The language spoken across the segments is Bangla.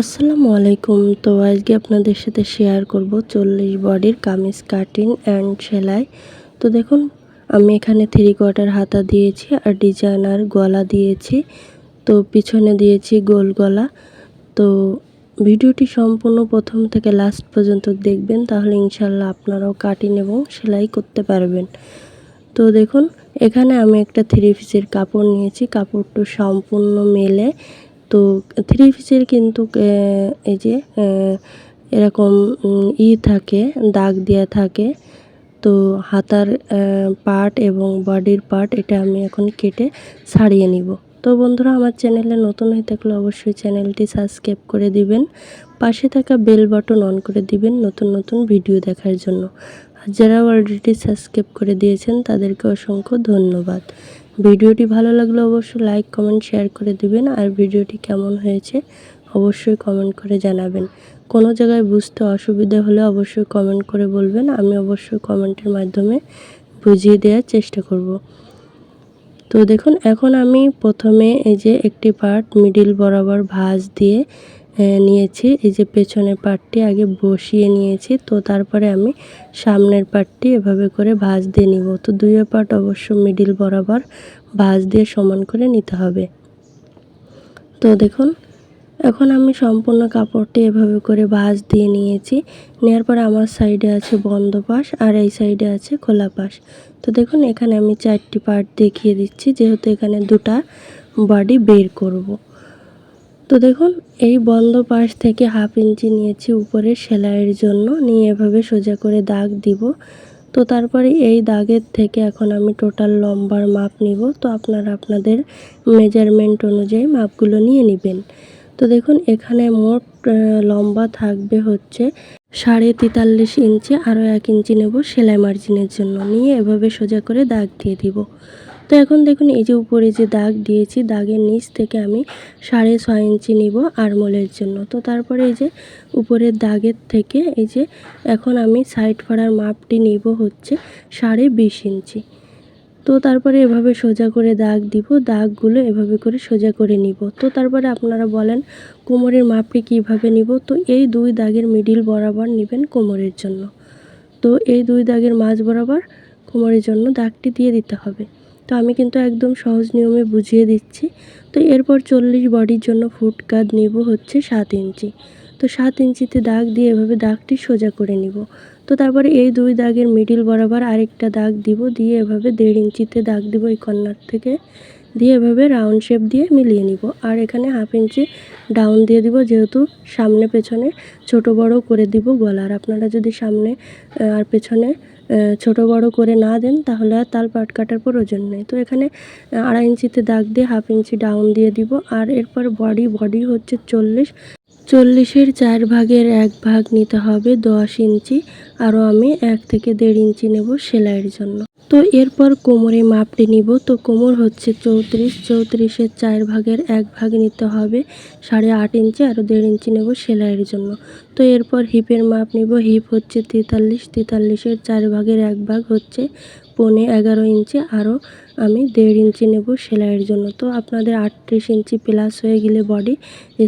আসসালামু আলাইকুম। তো আজকে আপনাদের সাথে শেয়ার করব চল্লিশ বডির কামিজ কাটিং অ্যান্ড সেলাই। তো দেখুন, আমি এখানে থ্রি কোয়ার্টার হাতা দিয়েছি আর ডিজাইনার গলা দিয়েছি। তো পিছনে দিয়েছি গোল গলা। তো ভিডিওটি সম্পূর্ণ প্রথম থেকে লাস্ট পর্যন্ত দেখবেন, তাহলে ইনশাল্লাহ আপনারাও কাটিং এবং সেলাই করতে পারবেন। তো দেখুন, এখানে আমি একটা থ্রি পিসের কাপড় নিয়েছি। কাপড়টা সম্পূর্ণ মেলে। তো থ্রি পিসের কিন্তু এই যে এরকম ই থাকে, দাগ দেওয়া থাকে, তো হাতার পার্ট এবং বডির পার্ট এটা আমি এখন কেটে ছাড়িয়ে নিব। তো বন্ধুরা, আমার চ্যানেলে নতুন হয়ে থাকলে অবশ্যই চ্যানেলটি সাবস্ক্রাইব করে দিবেন, পাশে থাকা বেল বাটন অন করে দিবেন নতুন নতুন ভিডিও দেখার জন্য। আর যারা অলরেডি সাবস্ক্রাইব করে দিয়েছেন, তাদেরকে অসংখ্য ধন্যবাদ। ভিডিওটি ভালো লাগলে অবশ্যই লাইক, কমেন্ট, শেয়ার করে দিবেন। আর ভিডিওটি কেমন হয়েছে অবশ্যই কমেন্ট করে জানাবেন। কোনো জায়গায় বুঝতে অসুবিধা হলে অবশ্যই কমেন্ট করে বলবেন। আমি অবশ্যই কমেন্টের মাধ্যমে বুঝিয়ে দেওয়ার চেষ্টা করব। তো দেখুন, এখন আমি প্রথমে এই যে একটি পার্ট মিডিল বরাবর ভাঁজ দিয়ে নিয়েছি। এই যে পেছনের পার্টটি আগে বসিয়ে নিয়েছি, তো তারপরে আমি সামনের পার্টটি এভাবে করে ভাঁজ দিয়ে নিব। তো দুইয়ের পার্ট অবশ্য মিডিল বরাবর ভাঁজ দিয়ে সমান করে নিতে হবে। তো দেখুন, এখন আমি সম্পূর্ণ কাপড়টি এভাবে করে ভাঁজ দিয়ে নিয়েছি। নেওয়ার পরে আমার সাইডে আছে বন্ধ পাশ আর এই সাইডে আছে খোলা পাশ। তো দেখুন, এখানে আমি চারটি পার্ট দেখিয়ে দিচ্ছি, যেহেতু এখানে দুটা বডি বের করব। তো দেখুন, এই বন্ধ পাশ থেকে হাফ ইঞ্চি নিয়েছি উপরে সেলাইয়ের জন্য। নিয়ে এভাবে সোজা করে দাগ দিব। তো তারপরে এই দাগের থেকে এখন আমি টোটাল লম্বার মাপ নিব। তো আপনারা আপনাদের মেজারমেন্ট অনুযায়ী মাপগুলো নিয়ে নেবেন। তো দেখুন, এখানে মোট লম্বা থাকবে হচ্ছে সাড়ে তেতাল্লিশ ইঞ্চি। আরও এক ইঞ্চি নেব সেলাই মার্জিনের জন্য। নিয়ে এভাবে সোজা করে দাগ দিয়ে দিব। তো এখন দেখুন, এই যে উপরে যে দাগ দিয়েছি, দাগের নিচ থেকে আমি সাড়ে ছয় ইঞ্চি নিব আরমোলের জন্য। তো তারপরে এই যে উপরের দাগের থেকে এই যে এখন আমি সাইড ফাড়ার মাপটি নিব হচ্ছে সাড়ে বিশ ইঞ্চি। তো তারপরে এভাবে সোজা করে দাগ দিব, দাগগুলো এভাবে করে সোজা করে নিব। তো তারপরে আপনারা বলেন, কোমরের মাপটি কীভাবে নিব? তো এই দুই দাগের মিডিল বরাবর নেবেন কোমরের জন্য। তো এই দুই দাগের মাঝ বরাবর কোমরের জন্য দাগটি দিয়ে দিতে হবে। তো আমি কিন্তু একদম সহজ নিয়মে বুঝিয়ে দিচ্ছি। তো এরপর চল্লিশ বডির জন্য ফুট কাদ নিব হচ্ছে সাত ইঞ্চি। তো সাত ইঞ্চিতে দাগ দিয়ে এভাবে দাগটি সোজা করে নিব। তো তারপরে এই দুই দাগের মিডিল বরাবর আরেকটা দাগ দিব দিয়ে এভাবে দেড় ইঞ্চিতে দাগ দিব এই কর্নার থেকে। দিয়ে এভাবে রাউন্ড শেপ দিয়ে মিলিয়ে নিব। আর এখানে হাফ ইঞ্চি ডাউন দিয়ে দিব যেহেতু সামনে পেছনে ছোট বড় করে দিব গলার। আপনারা যদি সামনে আর পেছনে ছোট বড় করে না দেন, তাহলে আর তাল পাট কাটার প্রয়োজন নেই। তো এখানে আড়াই ইঞ্চিতে দাগ দিয়ে হাফ ইঞ্চি ডাউন দিয়ে দিব। আর এরপর বডি বডি হচ্ছে চল্লিশ। চল্লিশের চার ভাগের এক ভাগ নিতে হবে দশ ইঞ্চি। আরও আমি এক থেকে দেড় ইঞ্চি নেব সেলাইয়ের জন্য। তো এরপর কোমরে মাপটি নিব। তো কোমর হচ্ছে চৌত্রিশ, চৌত্রিশের চার ভাগের এক ভাগ নিতে হবে। সাড়ে আট ইঞ্চি আরও দেড় ইঞ্চি নেব সেলাইয়ের জন্য। তো এরপর হিপের মাপ নিব। হিপ হচ্ছে তেতাল্লিশ, তেতাল্লিশের চার ভাগের এক ভাগ হচ্ছে পনে এগারো ইঞ্চি। আরও আমি দেড় ইঞ্চি নেব সেলাইয়ের জন্য। তো আপনাদের আটত্রিশ ইঞ্চি প্লাস হয়ে গেলে বডি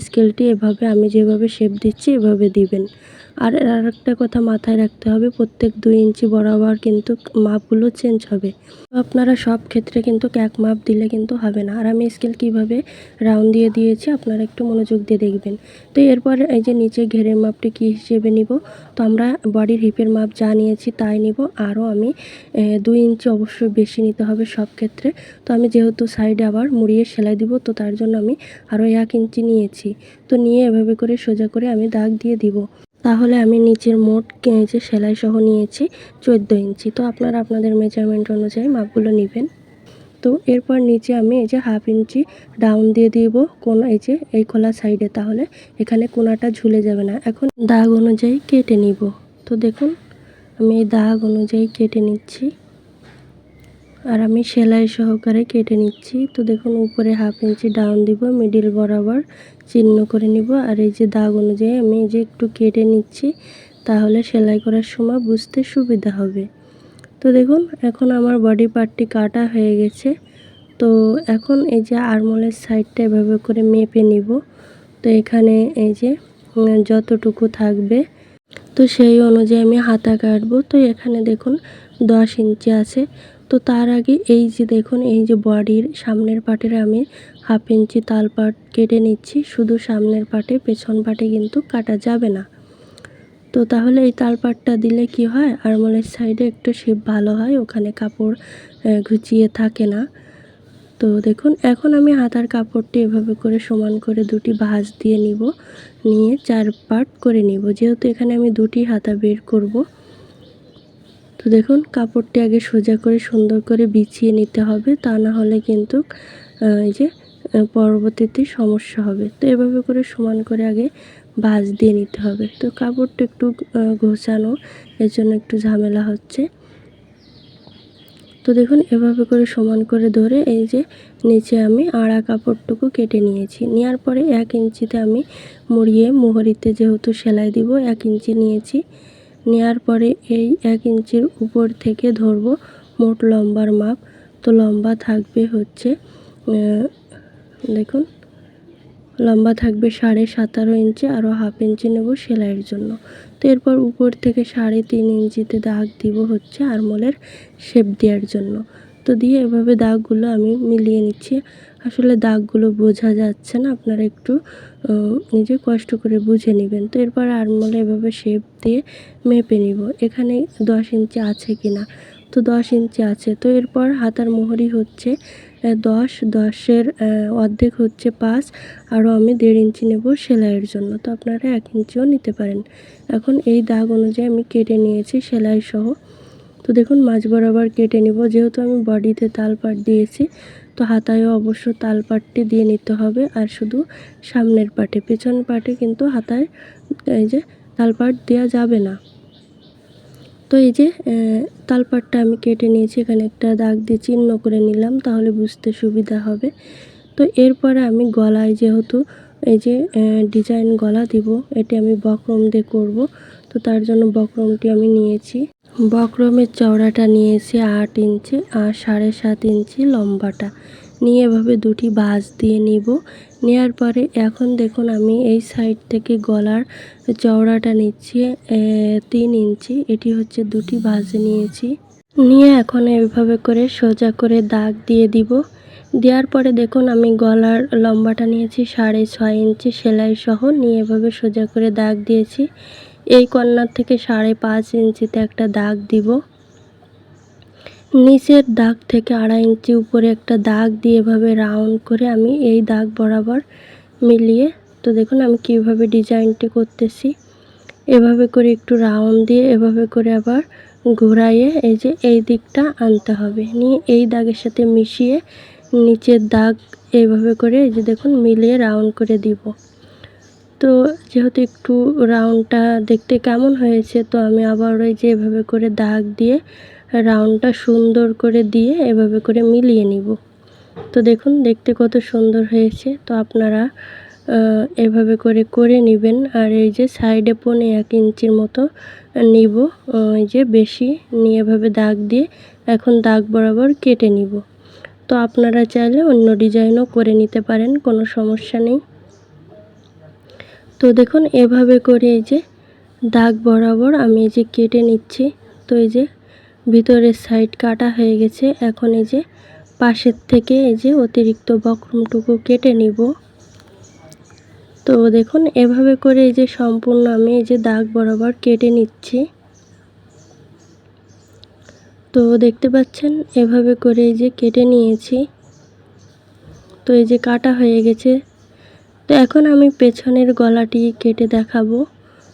স্কেলটি এভাবে আমি যেভাবে শেপ দিচ্ছি, এভাবে দিবেন। আর আরেকটা কথা মাথায় রাখতে হবে, প্রত্যেক দুই ইঞ্চি বরাবর কিন্তু মাপগুলো চেঞ্জ হবে। আপনারা সব ক্ষেত্রে কিন্তু এক মাপ দিলে কিন্তু হবে না। আর আমি স্কেল কীভাবে রাউন্ড দিয়ে দিয়েছি, আপনারা একটু মনোযোগ দিয়ে দেখবেন। তো এরপর এই যে নিচে ঘেরের মাপটি কী হিসেবে নিব? তো আমরা বডির হিপের মাপ যা নিয়েছি তাই নিব। আরও আমি দুই ইঞ্চি অবশ্যই বেশি নিতে হবে সব ক্ষেত্রে। তো আমি যেহেতু সাইডে আবার মুড়িয়ে সেলাই দিব, তো তার জন্য আমি আরও এক ইঞ্চি নিয়েছি। তো নিয়ে এভাবে করে সোজা করে আমি দাগ দিয়ে দিব। তাহলে আমি নিচের মোট যে সেলাই সহ নিয়েছি চোদ্দ ইঞ্চি। তো আপনারা আপনাদের মেজারমেন্ট অনুযায়ী মাপগুলো নেবেন। তো এরপর নিচে আমি এই যে হাফ ইঞ্চি ডাউন দিয়ে দিব কোন এই যে এই খোলা সাইডে তাহলে এখানে কোনাটা ঝুলে যাবে না। এখন দাগ অনুযায়ী কেটে নিব। তো দেখুন, আমি এই দাগ অনুযায়ী কেটে নিচ্ছি। আর আমি সেলাই সহকারে কেটে নিচ্ছি। তো দেখুন, উপরে হাফ ইঞ্চি ডাউন দিব, মিডিল বরাবর চিহ্ন করে নিব। আর এই যে দাগ অনুযায়ী আমি এই যে একটু কেটে নিচ্ছি, তাহলে সেলাই করার সময় বুঝতে সুবিধা হবে। তো দেখুন, এখন আমার বডি পার্টটি কাটা হয়ে গেছে। তো এখন এই যে আরমোলের সাইডটা এভাবে করে মেপে নিব। তো এখানে এই যে যতটুকু থাকবে, তো সেই অনুযায়ী আমি হাতা কাটবো। তো এখানে দেখুন, দশ ইঞ্চি আছে। তো তার আগে এই যে দেখুন, এই যে বডির সামনের পাটের আমি হাফ ইঞ্চি তাল পাট কেটে নিচ্ছি। শুধু সামনের পাটে, পেছন পাটে কিন্তু কাটা যাবে না। তো তাহলে এই তাল তালপাটটা দিলে কি হয়? আরমোলের সাইডে একটু শেপ ভালো হয়, ওখানে কাপড় ঘুচিয়ে থাকে না। তো দেখুন, এখন আমি হাতার কাপড়টি এভাবে করে সমান করে দুটি ভাঁজ দিয়ে নিব। নিয়ে চার পার্ট করে নিব। যেহেতু এখানে আমি দুটি হাতা বের করব তো দেখুন, কাপড়টি আগে সোজা করে সুন্দর করে বিছিয়ে নিতে হবে। তা না হলে কিন্তু এই যে পরবর্তীতে সমস্যা হবে। তো এভাবে করে সমান করে আগে ভাঁজ দিয়ে নিতে হবে। তো কাপড়টা একটু ঘোচানো এর জন্য একটু ঝামেলা হচ্ছে। তো দেখুন, এভাবে করে সমান করে ধরে এই যে, নিচে আমি আড়া কাপড়টুকু কেটে নিয়েছি। নেওয়ার পরে এক ইঞ্চিতে আমি মুড়িয়ে মোহরিতে যেহেতু সেলাই দিব, এক ইঞ্চি নিয়েছি। নেওয়ার পরে এই এক ইঞ্চির উপর থেকে ধরবো মোট লম্বার মাপ। তো লম্বা থাকবে হচ্ছে দেখুন, লম্বা থাকবে সাড়ে সতেরো ইঞ্চি আরও হাফ ইঞ্চি নেব সেলাইয়ের জন্য। তো এরপর উপর থেকে সাড়ে তিন ইঞ্চিতে দাগ দিব হচ্ছে আরমোলের শেপ দেওয়ার জন্য। তো দিয়ে এভাবে দাগগুলো আমি মিলিয়ে নিচ্ছি। আসলে দাগগুলো বোঝা যাচ্ছে না। আপনারা একটু নিজে কষ্ট করে বুঝে নেবেন। তো এরপর আরমোলে এভাবে শেপ দিয়ে মেপে নিব। এখানে দশ ইঞ্চি আছে কি না তো দশ ইঞ্চি আছে। তো এরপর হাতার মোহরি হচ্ছে দশ, দশের অর্ধেক হচ্ছে পাঁচ, আরও আমি দেড় ইঞ্চি নেব সেলাইয়ের জন্য। তো আপনারা এক ইঞ্চিও নিতে পারেন। এখন এই দাগ অনুযায়ী আমি কেটে নিয়েছি সেলাই সহ তো দেখুন, মাঝ বরাবর কেটে নিব। যেহেতু আমি বডিতে তালপাট দিয়েছি তো হাতায়ও অবশ্য তাল পাটটি দিয়ে নিতে হবে আর শুধু সামনের পাটে, পেছন পাটে কিন্তু হাতায় এই যে তালপাট দেওয়া যাবে না। তো এই যে তালপাটটা আমি কেটে নিয়েছি, এখানে একটা দাগ দিয়ে চিহ্ন করে নিলাম, তাহলে বুঝতে সুবিধা হবে। তো এরপরে আমি গলায় যেহেতু এই যে ডিজাইন গলা দিব, এটি আমি বক্রম দিয়ে করব, তো তার জন্য বক্রমটি আমি নিয়েছি। বক্রমের চওড়াটা নিয়েছি আট ইঞ্চি আর সাড়ে সাত ইঞ্চি লম্বাটা। নিয়ে এভাবে দুটি ভাঁজ দিয়ে নিব। নেওয়ার পরে এখন দেখুন আমি এই সাইড থেকে গলার চওড়াটা নিচ্ছি তিন ইঞ্চি। এটি হচ্ছে দুটি ভাঁজ নিয়েছি। নিয়ে এখন এইভাবে করে সোজা করে দাগ দিয়ে দিব। দেওয়ার পরে দেখুন আমি গলার লম্বাটা নিয়েছি সাড়ে ছয় ইঞ্চি, সেলাই সহ। নিয়ে এভাবে সোজা করে দাগ দিয়েছি। এই কর্নার থেকে সাড়ে পাঁচ ইঞ্চিতে একটা দাগ দিব। নিচের দাগ থেকে আড়াই ইঞ্চি উপরে একটা দাগ দিয়ে এভাবে রাউন্ড করে আমি এই দাগ বরাবর মিলিয়ে, তো দেখুন আমি কীভাবে ডিজাইনটি করতেছি। এভাবে করে একটু রাউন্ড দিয়ে এভাবে করে আবার ঘোরাইয়ে এই যে এই দিকটা আনতে হবে। নিয়ে এই দাগের সাথে মিশিয়ে নিচের দাগ এইভাবে করে এই যে দেখুন মিলিয়ে রাউন্ড করে দিব। তো যেহেতু একটু রাউন্ডটা দেখতে কেমন হয়েছে, তো আমি আবার ওই যে এভাবে করে দাগ দিয়ে রাউন্ডটা সুন্দর করে দিয়ে এভাবে করে মিলিয়ে নিব। তো দেখুন, দেখতে কত সুন্দর হয়েছে। তো আপনারা এভাবে করে করে নেবেন। আর এই যে সাইডে পনে এক ইঞ্চির মতো নিব। এই যে বেশি নিয়ে এভাবে দাগ দিয়ে এখন দাগ বরাবর কেটে নিব। তো আপনারা চাইলে অন্য ডিজাইনও করে নিতে পারেন, কোনো সমস্যা নেই। তো দেখুন, এভাবে করে এই যে দাগ বরাবর আমি এই যে কেটে নিচ্ছি। তো এই যে ভিতরের সাইড কাটা হয়ে গেছে। এখন এই যে পাশের থেকে এই যে অতিরিক্ত বক্রমটুকু কেটে নিব। তো দেখুন, এভাবে করে এই যে সম্পূর্ণ আমি এই যে দাগ বরাবর কেটে নিচ্ছি। তো দেখতে পাচ্ছেন, এভাবে করে এই যে কেটে নিয়েছি। তো এই যে কাটা হয়ে গেছে। তো এখন আমি পেছনের গলাটি কেটে দেখাবো।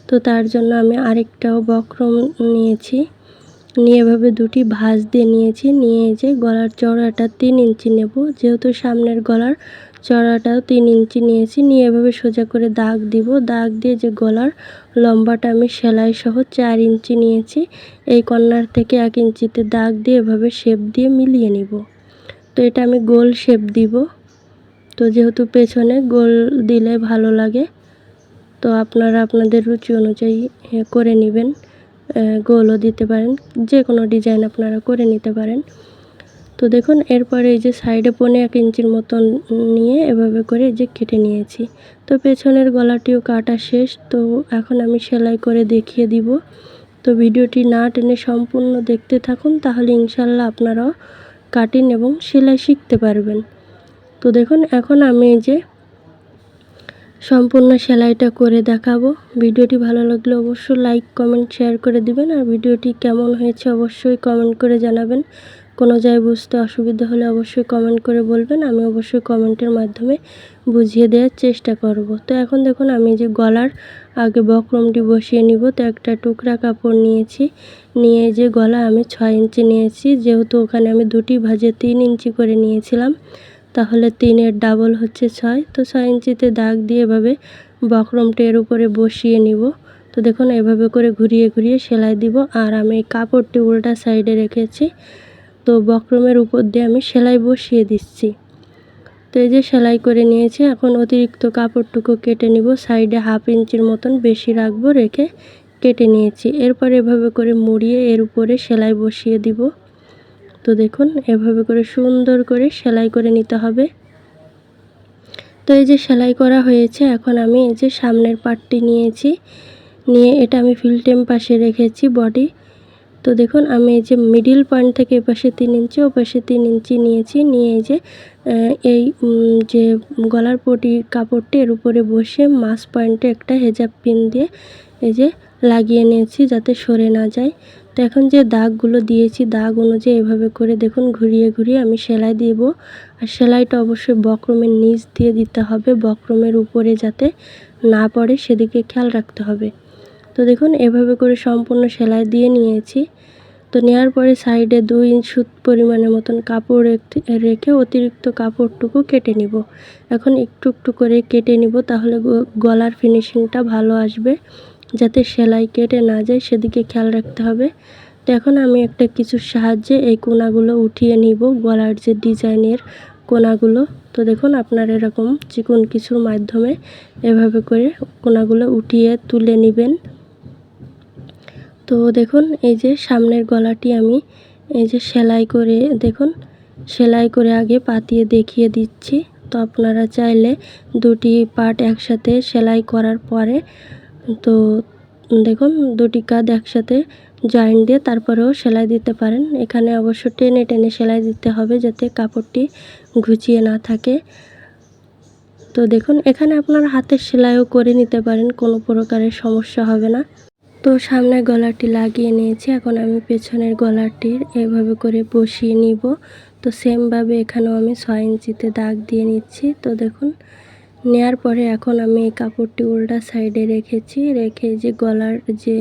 তো তার জন্য আমি আরেকটাও বক্রম নিয়েছি। নিয়ে এভাবে দুটি ভাঁজ দিয়ে নিয়েছি। নিয়ে যে গলার চড়াটা তিন ইঞ্চি নেব। যেহেতু সামনের গলার চড়াটাও তিন ইঞ্চি নিয়েছি, নিয়ে এভাবে সোজা করে দাগ দিব। দাগ দিয়ে যে গলার লম্বাটা আমি সেলাই সহ চার ইঞ্চি নিয়েছি, এই কর্নার থেকে এক ইঞ্চিতে দাগ দিয়ে এভাবে শেপ দিয়ে মিলিয়ে নিব। তো এটা আমি গোল শেপ দিব। তো যেহেতু পেছনে গোল দিলে ভালো লাগে, তো আপনারা আপনাদের রুচি অনুযায়ী করে নেবেন। গোলও দিতে পারেন যে কোনো ডিজাইন আপনারা করে নিতে পারেন। তো দেখুন, এরপরে এই যে সাইডে পনে এক ইঞ্চির মতন নিয়ে এভাবে করে যে কেটে নিয়েছি। তো পেছনের গলাটিও কাটা শেষ, তো এখন আমি সেলাই করে দেখিয়ে দিব। তো ভিডিওটি না টেনে সম্পূর্ণ দেখতে থাকুন, তাহলে ইনশাল্লাহ আপনারাও কাটিং এবং সেলাই শিখতে পারবেন। তো দেখুন, এখন আমি এই যে সম্পূর্ণ সেলাইটা করে দেখাবো। ভিডিওটি ভালো লাগলে অবশ্যই লাইক কমেন্ট শেয়ার করে দিবেন। আর ভিডিওটি কেমন হয়েছে অবশ্যই কমেন্ট করে জানাবেন। কোনো জায়গায় বুঝতে অসুবিধা হলে অবশ্যই কমেন্ট করে বলবেন। আমি অবশ্যই কমেন্টের মাধ্যমে বুঝিয়ে দেওয়ার চেষ্টা করব। তো এখন দেখুন, আমি যে গলার আগে বক্রমটি বসিয়ে নিব। তো একটা টুকরা কাপড় নিয়েছি। নিয়ে যে গলা আমি ছয় ইঞ্চি নিয়েছি। যেহেতু ওখানে আমি দুটি ভাজে তিন ইঞ্চি করে নিয়েছিলাম। তাহলে তিনের ডাবল হচ্ছে ছয়। তো ছয় ইঞ্চিতে দাগ দিয়ে এভাবে বক্রমটা এর উপরে বসিয়ে নিব। তো দেখুন, এভাবে করে ঘুরিয়ে ঘুরিয়ে সেলাই দিব। আর আমি কাপড়টি উল্টা সাইডে রেখেছি। তো বক্রমের উপর দিয়ে আমি সেলাই বসিয়ে দিচ্ছি। তো এই যে সেলাই করে নিয়েছি, এখন অতিরিক্ত কাপড়টুকু কেটে নিব। সাইডে হাফ ইঞ্চির মতন বেশি রাখব রেখে কেটে নিয়েছি। এরপর এভাবে করে মুড়িয়ে এর উপরে সেলাই বসিয়ে দিব। তো দেখুন, এভাবে করে সুন্দর করে সেলাই করে নিতে হবে। তো এই যে সেলাই করা হয়েছে, এখন আমি এই যে সামনের পার্টটি নিয়েছি। নিয়ে এটা আমি ফিল্টেম পাশে রেখেছি বডি তো দেখুন, আমি এই যে মিডিল পয়েন্ট থেকে এপাশে তিন ইঞ্চি ও পাশে তিন ইঞ্চি নিয়েছি। নিয়ে এই যে এই যে গলার পটি, কাপড়টি এর উপরে বসে মাস পয়েন্টে একটা হেজাব পিন দিয়ে এই যে লাগিয়ে নিয়েছি যাতে সরে না যায়। তো এখন যে দাগগুলো দিয়েছি, দাগ অনুযায়ী এভাবে করে দেখুন, ঘুরিয়ে ঘুরিয়ে আমি সেলাই দিব। আর সেলাইটা অবশ্যই বক্রমের নিচ দিয়ে দিতে হবে, বক্রমের উপরে যাতে না পড়ে, সেদিকে খেয়াল রাখতে হবে। তো দেখুন, এভাবে করে সম্পূর্ণ সেলাই দিয়ে নিয়েছি। তো নেওয়ার পরে সাইডে দুই ইঞ্চ সুত পরিমাণের মতন কাপড় রেখে অতিরিক্ত কাপড়টুকু কেটে নিব। এখন একটু একটু করে কেটে নিব, তাহলে গলার ফিনিশিংটা ভালো আসবে। যাতে সেলাই কেটে না যায়, সেদিকে খেয়াল রাখতে হবে। তো এখন আমি একটা কিছুর সাহায্যে এই কোনাগুলো উঠিয়ে নিব, গলার যে ডিজাইনের কোনাগুলো। তো দেখুন, আপনার এরকম চিকন কিছুর মাধ্যমে এভাবে করে কোনাগুলো উঠিয়ে তুলে নেবেন। তো দেখুন, এই যে সামনের গলাটি আমি এই যে সেলাই করে, দেখুন, সেলাই করে আগে পাতিয়ে দেখিয়ে দিচ্ছি। তো আপনারা চাইলে দুটি পার্ট একসাথে সেলাই করার পরে তো দেখুন, দুটি কাঁধ একসাথে জয়েন্ট দিয়ে তারপরেও সেলাই দিতে পারেন। এখানে অবশ্য টেনে টেনে সেলাই দিতে হবে যাতে কাপড়টি ঘুচিয়ে না থাকে। তো দেখুন, এখানে আপনার হাতের সেলাইও করে নিতে পারেন, কোনো প্রকারের সমস্যা হবে না। তো সামনের গলাটি লাগিয়ে নিয়েছি, এখন আমি পেছনের গলাটির এভাবে করে বসিয়ে নিব। তো সেমভাবে এখানেও আমি ছয় ইঞ্চিতে দাগ দিয়ে নিচ্ছি। তো দেখুন নেয়ার পরে এখন আমি এই কাপড়টি উল্টা সাইডে রেখেছি, রেখে যে গলার যে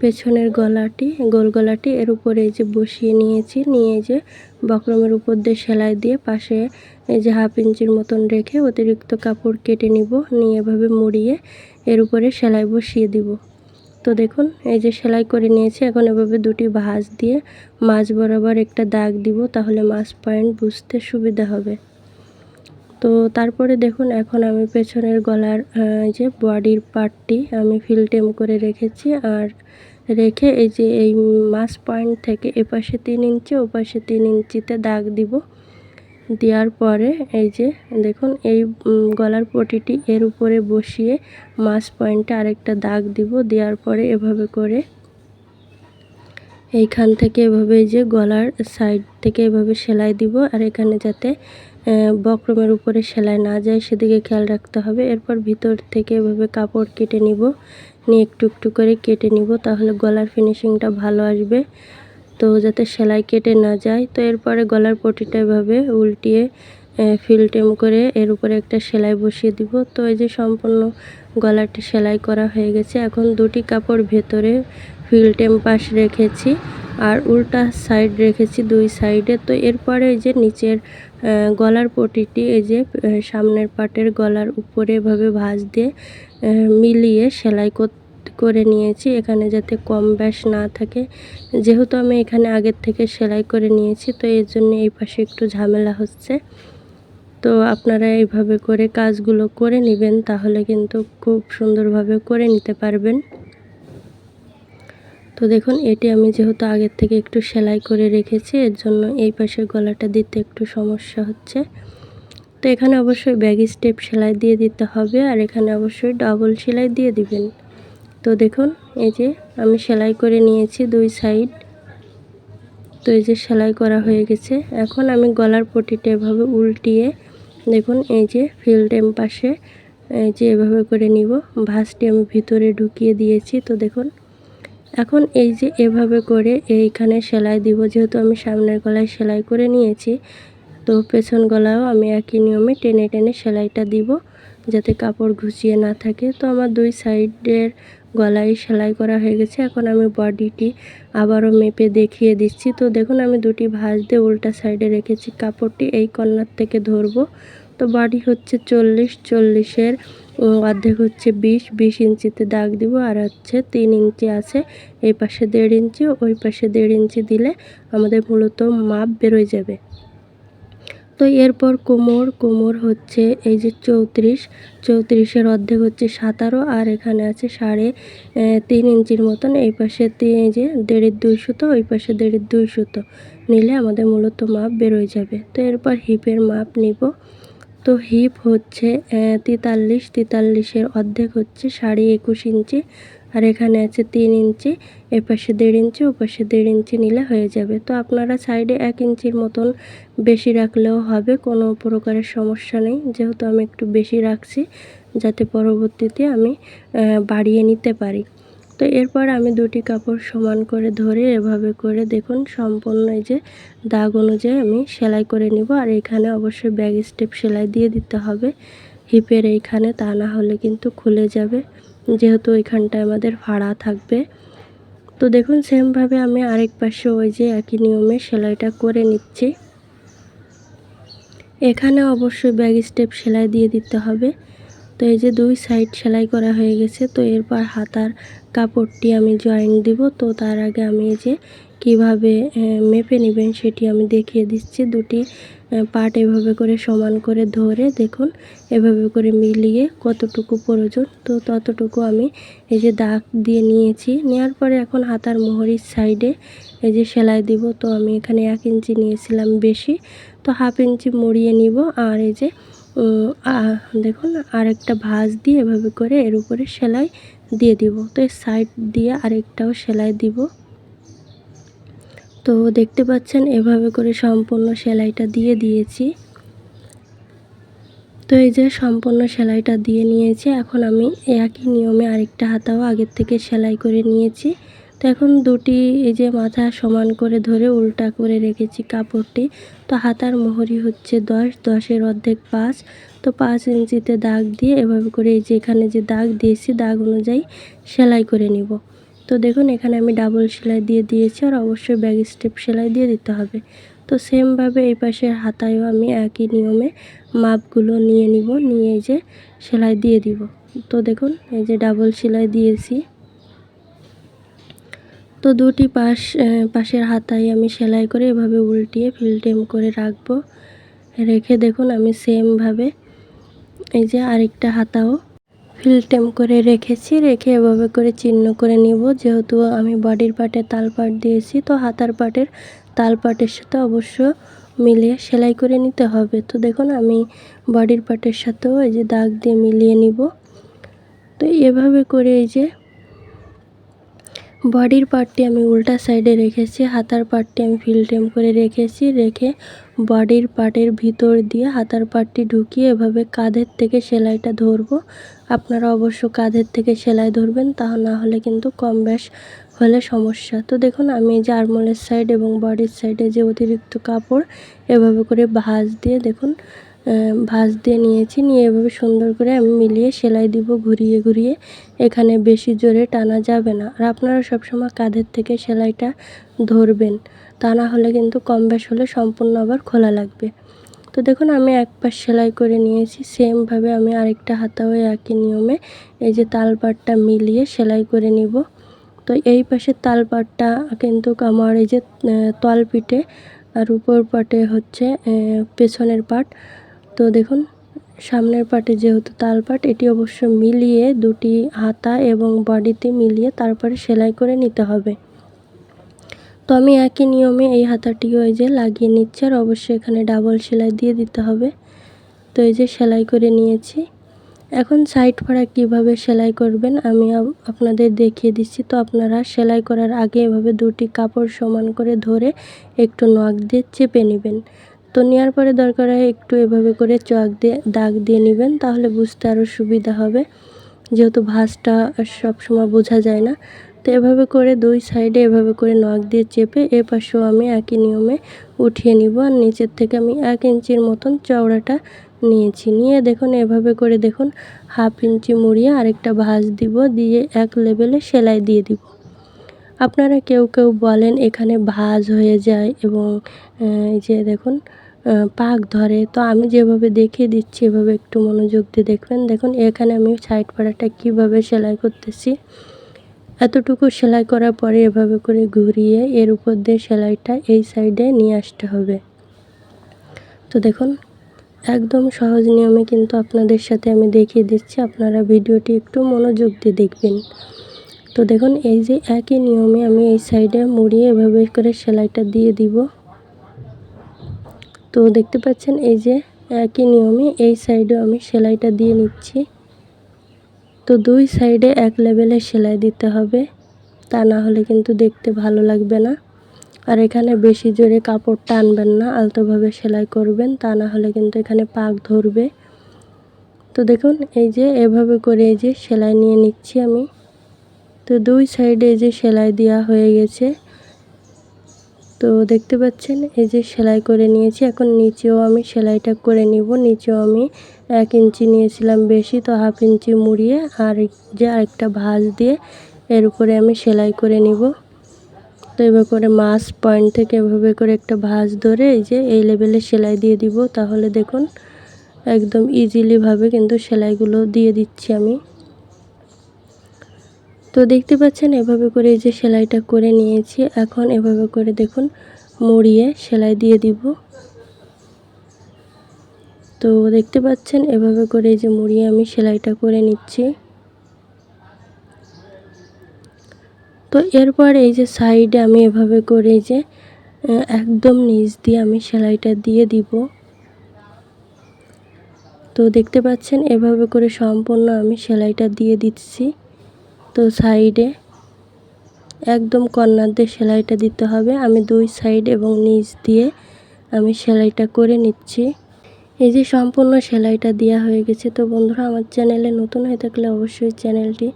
পেছনের গলাটি, গোল গলাটি, এর উপরে যে বসিয়ে নিয়েছি, নিয়ে যে বক্রমের উপর দিয়ে সেলাই দিয়ে পাশে এই যে হাফ ইঞ্চির মতন রেখে অতিরিক্ত কাপড় কেটে নিব, নিয়ে এভাবে মুড়িয়ে এর উপরে সেলাই বসিয়ে দিব। তো দেখুন, এই যে সেলাই করে নিয়েছি, এখন এভাবে দুটি ভাঁজ দিয়ে মাছ বরাবর একটা দাগ দিব, তাহলে মাছ পয়েন্ট বুঝতে সুবিধা হবে। তো তারপরে দেখুন, এখন আমি পেছনের গলার যে বডির পার্টটি আমি ফিলটেম করে রেখেছি। আর রেখে এই যে এই মাস পয়েন্ট থেকে এপাশে তিন ইঞ্চি, ওপাশে তিন ইঞ্চিতে দাগ দিব। দেওয়ার পরে এই যে দেখুন, এই গলার পটিটি এর উপরে বসিয়ে মাস পয়েন্টে আরেকটা দাগ দিব। দেওয়ার পরে এভাবে করে এইখান থেকে এভাবে যে গলার সাইড থেকে এভাবে সেলাই দিব। আর এখানে যাতে বক্রমের উপরে সেলাই না যায়, সেদিকে খেয়াল রাখতে হবে। এরপর ভিতর থেকে এভাবে কাপড় কেটে নিব। নিয়ে একটু একটু করে কেটে নিব, তাহলে গলার ফিনিশিংটা ভালো আসবে। তো যাতে সেলাই কেটে না যায়। তো এরপরে গলার পটিটা এভাবে উল্টিয়ে ফিলটেম করে এর উপরে একটা সেলাই বসিয়ে দিব। তো এই যে সম্পূর্ণ গলাটি সেলাই করা হয়ে গেছে। এখন দুটি কাপড় ভেতরে ফিলটেম পাশ রেখেছি আর উল্টা সাইড রেখেছি দুই সাইডে তো এরপরে এই যে নিচের গলার পটিটি এই যে সামনের পাটের গলার উপরে এভাবে ভাঁজ দিয়ে মিলিয়ে সেলাই করে নিয়েছি এখানে যাতে কম ব্যাস না থাকে। যেহেতু আমি এখানে আগের থেকে সেলাই করে নিয়েছি, তো এর জন্য এই পাশে একটু ঝামেলা হচ্ছে। তো আপনারা এইভাবে করে কাজগুলো করে নেবেন, তাহলে কিন্তু খুব সুন্দরভাবে করে নিতে পারবেন। তো দেখুন, এটি আমি যেহেতু আগের থেকে একটু সেলাই করে রেখেছি, এর জন্য এই পাশের গলাটা দিতে একটু সমস্যা হচ্ছে। তো এখানে অবশ্যই ব্যাগি স্টেপ সেলাই দিয়ে দিতে হবে, আর এখানে অবশ্যই ডাবল সেলাই দিয়ে দিবেন। তো দেখুন, এই যে আমি সেলাই করে নিয়েছি দুই সাইড। তো এই যে সেলাই করা হয়ে গেছে, এখন আমি গলার পটিটা এভাবে উল্টিয়ে দেখুন, এই যে ফিল্ডেম পাশে, এই যে এভাবে করে নিব। ভাঁজটি আমি ভিতরে ঢুকিয়ে দিয়েছি, তো দেখুন। এখন এই যে এভাবে করে এইখানে সেলাই দিব, যেহেতু আমি সামনের গলায় সেলাই করে নিয়েছি, তো পেছন গলাও আমি একই নিয়মে টেনে টেনে সেলাইটা দিব, যাতে কাপড় ঘুচিয়ে না থাকে। তো আমার দুই সাইডের গলায় সেলাই করা হয়ে গেছে। এখন আমি বডিটি আবারও মেপে দেখিয়ে দিচ্ছি। তো দেখুন, আমি দুটি ভাঁজ দিয়ে উল্টা সাইডে রেখেছি। কাপড়টি এই কর্নার থেকে ধরবো। তো বডি হচ্ছে চল্লিশ, চল্লিশের অর্ধেক হচ্ছে বিশ বিশ ইঞ্চিতে দাগ দিব। আর হচ্ছে তিন ইঞ্চি আছে, এই পাশে দেড় ইঞ্চি, ওই পাশে দেড় ইঞ্চি দিলে আমাদের মূলত মাপ বেরোয় যাবে। তো এরপর কোমর কোমর হচ্ছে এই যে চৌত্রিশ, চৌত্রিশের অর্ধেক হচ্ছে সাতারো আর এখানে আছে সাড়ে তিন ইঞ্চির মতন। এই পাশে তিন যে দেড়ের দুই সুতো, ওই পাশে দেড়ের দুই সুতো নিলে আমাদের মূলত মাপ বেরোয় যাবে। তো এরপর হিপের মাপ নিব। তো হিপ হচ্ছে তেতাল্লিশ, তেতাল্লিশের অর্ধেক হচ্ছে সাড়ে একুশ ইঞ্চি। আর এখানে আছে তিন ইঞ্চি, এপাশে দেড় ইঞ্চি, ওপাশে দেড় ইঞ্চি নিলে হয়ে যাবে। তো আপনারা সাইডে এক ইঞ্চির মতন বেশি রাখলেও হবে, কোনো প্রকারের সমস্যা নেই। যেহেতু আমি একটু বেশি রাখছি, যাতে পরবর্তীতে আমি বাড়িয়ে নিতে পারি। তো এরপর আমি দুটি কাপড় সমান করে ধরে এভাবে করে দেখুন, সম্পূর্ণ এই যে দাগ অনুযায়ী আমি সেলাই করে নিব। আর এখানে অবশ্যই ব্যাগ স্টেপ সেলাই দিয়ে দিতে হবে। হিপের এইখানে তা না হলে কিন্তু খুলে যাবে। যেহেতু ওইখানটায় আমাদের ভাড়া থাকবে। তো দেখুন, সেমভাবে আমি আরেক পাশে ওই যে একই নিয়মে সেলাইটা করে নিচ্ছি। এখানে অবশ্যই ব্যাগ স্টেপ সেলাই দিয়ে দিতে হবে। তো এই যে দুই সাইড সেলাই করা হয়ে গেছে, তো এরপর হাতার কাপড়টি আমি জয়েন দিব। তো তার আগে আমি এই যে কীভাবে মেপে নেবেন সেটি আমি দেখিয়ে দিচ্ছি। দুটি পাট এভাবে করে সমান করে ধরে দেখুন, এভাবে করে মিলিয়ে কতটুকু প্রয়োজন। তো ততটুকু আমি এই যে দাগ দিয়ে নিয়েছি। নেওয়ার পরে এখন হাতার মোহরির সাইডে এই যে সেলাই দিব। তো আমি এখানে এক ইঞ্চি নিয়েছিলাম বেশি। তো হাফ ইঞ্চি মুড়িয়ে নিব আর এই যে দেখুন আরেকটা ভাঁজ দিয়ে এভাবে করে এর উপরে সেলাই দিয়ে দিব। তো এর সাইড দিয়ে আরেকটাও সেলাই দিব। তো দেখতে পাচ্ছেন, এভাবে করে সম্পূর্ণ সেলাইটা দিয়ে দিয়েছি। তো এই যে সম্পূর্ণ সেলাইটা দিয়ে নিয়েছি, এখন আমি একই নিয়মে আরেকটা হাতাও আগের থেকে সেলাই করে নিয়েছি। তো এখন দুটি এই যে মাথা সমান করে ধরে উল্টা করে রেখেছি কাপড়টি। তো হাতার মোহরি হচ্ছে দশ, দশের অর্ধেক পাঁচ। তো পাঁচ ইঞ্চিতে দাগ দিয়ে এভাবে করে এই যে এখানে যে দাগ দিয়েছি, দাগ অনুযায়ী সেলাই করে নিব। তো দেখুন, এখানে আমি ডাবল সেলাই দিয়ে দিয়েছি আর অবশ্যই ব্যাগ স্টেপ সেলাই দিয়ে দিতে হবে। তো সেমভাবে এই পাশের হাতায়ও আমি একই নিয়মে মাপগুলো নিয়ে নিব, নিয়ে যে সেলাই দিয়ে দিব। তো দেখুন, এই যে ডাবল সেলাই দিয়েছি। তো দুটি পাশ পাশের হাতায় আমি সেলাই করে এভাবে উল্টিয়ে ফিলটেম করে রাখব। রেখে দেখুন, আমি সেমভাবে এই যে আরেকটা হাতাও ফিলটেম করে রেখেছি, রেখে এভাবে করে চিহ্ন করে নিব। যেহেতু আমি বডির পাটে তাল পাট দিয়েছি, তো হাতার পাটের তাল পাটের সাথে অবশ্য মিলিয়ে সেলাই করে নিতে হবে। তো দেখুন, আমি বডির পাটের সাথেও এই যে দাগ দিয়ে মিলিয়ে নিব। তো এভাবে করে এই যে বডির পার্টটি আমি উল্টা সাইডে রেখেছি, হাতার পার্টটি আমি ফিলটেম করে রেখেছি, রেখে বডির পার্টের ভিতর দিয়ে হাতার পার্টটি ঢুকিয়ে এভাবে কাঁধের থেকে সেলাইটা ধরবো। আপনারা অবশ্য কাঁধের থেকে সেলাই ধরবেন, তা না হলে কিন্তু কম ব্যাস হলে সমস্যা। তো দেখুন, আমি যে আরমোলের সাইড এবং বডির সাইডে যে অতিরিক্ত কাপড় এভাবে করে ভাঁজ দিয়ে দেখুন ভাঁজ দিয়ে নিয়েছি। নিয়ে এভাবে সুন্দর করে আমি মিলিয়ে সেলাই দিব ঘুরিয়ে ঘুরিয়ে। এখানে বেশি জোরে টানা যাবে না। আর আপনারা সবসময় কাঁধের থেকে সেলাইটা ধরবেন। তা না হলে কিন্তু কম বেশ হলে সম্পূর্ণ আবার খোলা লাগবে। তো দেখুন, আমি এক পাশ সেলাই করে নিয়েছি। সেমভাবে আমি আরেকটা হাতাও একই নিয়মে এই যে তালপাটটা মিলিয়ে সেলাই করে নিব। তো এই পাশের তালপাটটা কিন্তু আমার এই যে তলপিঠে আর উপর পাটে হচ্ছে পেছনের পাট। তো দেখুন, সামনের পাটে যেহেতু তাল পাট, এটি অবশ্য মিলিয়ে দুটি হাতা এবং বডিতে মিলিয়ে তারপরে সেলাই করে নিতে হবে। তো আমি একই নিয়মে এই হাতাটি ওই যে লাগিয়ে নিচ্ছি, আর অবশ্যই এখানে ডাবল সেলাই দিয়ে দিতে হবে। তো এই যে সেলাই করে নিয়েছি। এখন সাইড ফাড়া কীভাবে সেলাই করবেন আমি আপনাদের দেখিয়ে দিচ্ছি। তো আপনারা সেলাই করার আগে এভাবে দুটি কাপড় সমান করে ধরে একটু নখ দিয়ে চেপে নেবেন। তো নেওয়ার পরে দরকার হয় একটু এভাবে করে চক দিয়ে, দাগ দিয়ে নেবেন, তাহলে বুঝতে আরও সুবিধা হবে। যেহেতু ভাঁজটা সবসময় বোঝা যায় না। তো এভাবে করে দুই সাইডে এভাবে করে নখ দিয়ে চেপে এ পাশেও আমি একই নিয়মে উঠিয়ে নিব। আর নিচের থেকে আমি এক ইঞ্চির মতন চওড়াটা নিয়েছি। নিয়ে দেখুন, এভাবে করে দেখুন, হাফ ইঞ্চি মুড়িয়ে আরেকটা ভাঁজ দিব, দিয়ে এক লেভেলে সেলাই দিয়ে দিব। আপনারা কেউ কেউ বলেন এখানে ভাঁজ হয়ে যায় এবং এই যে দেখুন পাক ধরে। তো আমি যেভাবে দেখিয়ে দিচ্ছি, এভাবে একটু মনোযোগ দিয়ে দেখবেন। দেখুন, এখানে আমি সাইড পাড়াটা কীভাবে সেলাই করতেছি। এতটুকু সেলাই করার পরে এভাবে করে ঘুরিয়ে এর উপর দিয়ে সেলাইটা এই সাইডে নিয়ে আসতে হবে। তো দেখুন, একদম সহজ নিয়মে কিন্তু আপনাদের সাথে আমি দেখিয়ে দিচ্ছি। আপনারা ভিডিওটি একটু মনোযোগ দিয়ে দেখবেন। তো দেখুন, এই যে একই নিয়মে আমি এই সাইডে মুড়িয়ে এভাবে করে সেলাইটা দিয়ে দিব। তো দেখতে পাচ্ছেন, এই যে একই নিয়মে এই সাইডে আমি সেলাইটা দিয়ে নিচ্ছি। তো দুই সাইডে এক লেভেলে সেলাই দিতে হবে, তা না হলে কিন্তু দেখতে ভালো লাগবে না। আর এখানে বেশি জোরে কাপড় টানবেন না, আলতোভাবে সেলাই করবেন, তা না হলে কিন্তু এখানে পাক ধরবে। তো দেখুন, এই যে এভাবে করে এই যে সেলাই নিয়ে নিচ্ছি আমি। তো দুই সাইডে যে সেলাই দেওয়া হয়ে গেছে। তো দেখতে পাচ্ছেন, এই যে সেলাই করে নিয়েছি। এখন নিচেও আমি সেলাইটা করে নিব। নিচেও আমি এক ইঞ্চি নিয়েছিলাম বেশি, তো হাফ ইঞ্চি মুড়িয়ে আর যে আরেকটা ভাঁজ দিয়ে এর উপরে আমি সেলাই করে নিব। তো এভাবে করে মাছ পয়েন্ট থেকে এভাবে করে একটা ভাঁজ ধরে এই যে এই লেভেলে সেলাই দিয়ে দিব। তাহলে দেখুন, একদম ইজিলিভাবে কিন্তু সেলাইগুলো দিয়ে দিচ্ছি আমি। তো দেখতে পাচ্ছেন, এভাবে করে এই যে সেলাইটা করে নিয়েছি। এখন এভাবে করে দেখুন, মুড়িয়ে সেলাই দিয়ে দিব। তো দেখতে পাচ্ছেন, এভাবে করে এই যে মুড়িয়ে আমি সেলাইটা করে নিচ্ছি। তো এরপর এই যে সাইডে আমি এভাবে করে যে একদম নিচ দিয়ে আমি সেলাইটা দিয়ে দিব। তো দেখতে পাচ্ছেন, এভাবে করে সম্পূর্ণ আমি সেলাইটা দিয়ে দিচ্ছি। তো সাইডে একদম কর্নার দিয়ে সেলাইটা দিতে হবে। আমি দুই সাইড এবং নিচ দিয়ে আমি সেলাইটা করে নিচ্ছি। এই যে সম্পূর্ণ সেলাইটা দেওয়া হয়ে গেছে। তো বন্ধুরা, আমার চ্যানেলে নতুন হয়ে থাকলে অবশ্যই চ্যানেলটি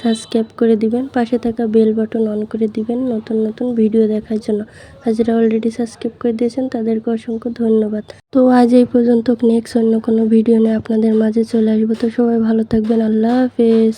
সাবস্ক্রাইব করে দিবেন, পাশে থাকা বেল বাটন অন করে দিবেন নতুন নতুন ভিডিও দেখার জন্য। আর যারা অলরেডি সাবস্ক্রাইব করে দিয়েছেন, তাদেরকে অসংখ্য ধন্যবাদ। তো আজ এই পর্যন্ত নেক্সট অন্য কোনো ভিডিও নিয়ে আপনাদের মাঝে চলে আসব। তো সবাই ভালো থাকবেন। আল্লাহ হাফেজ।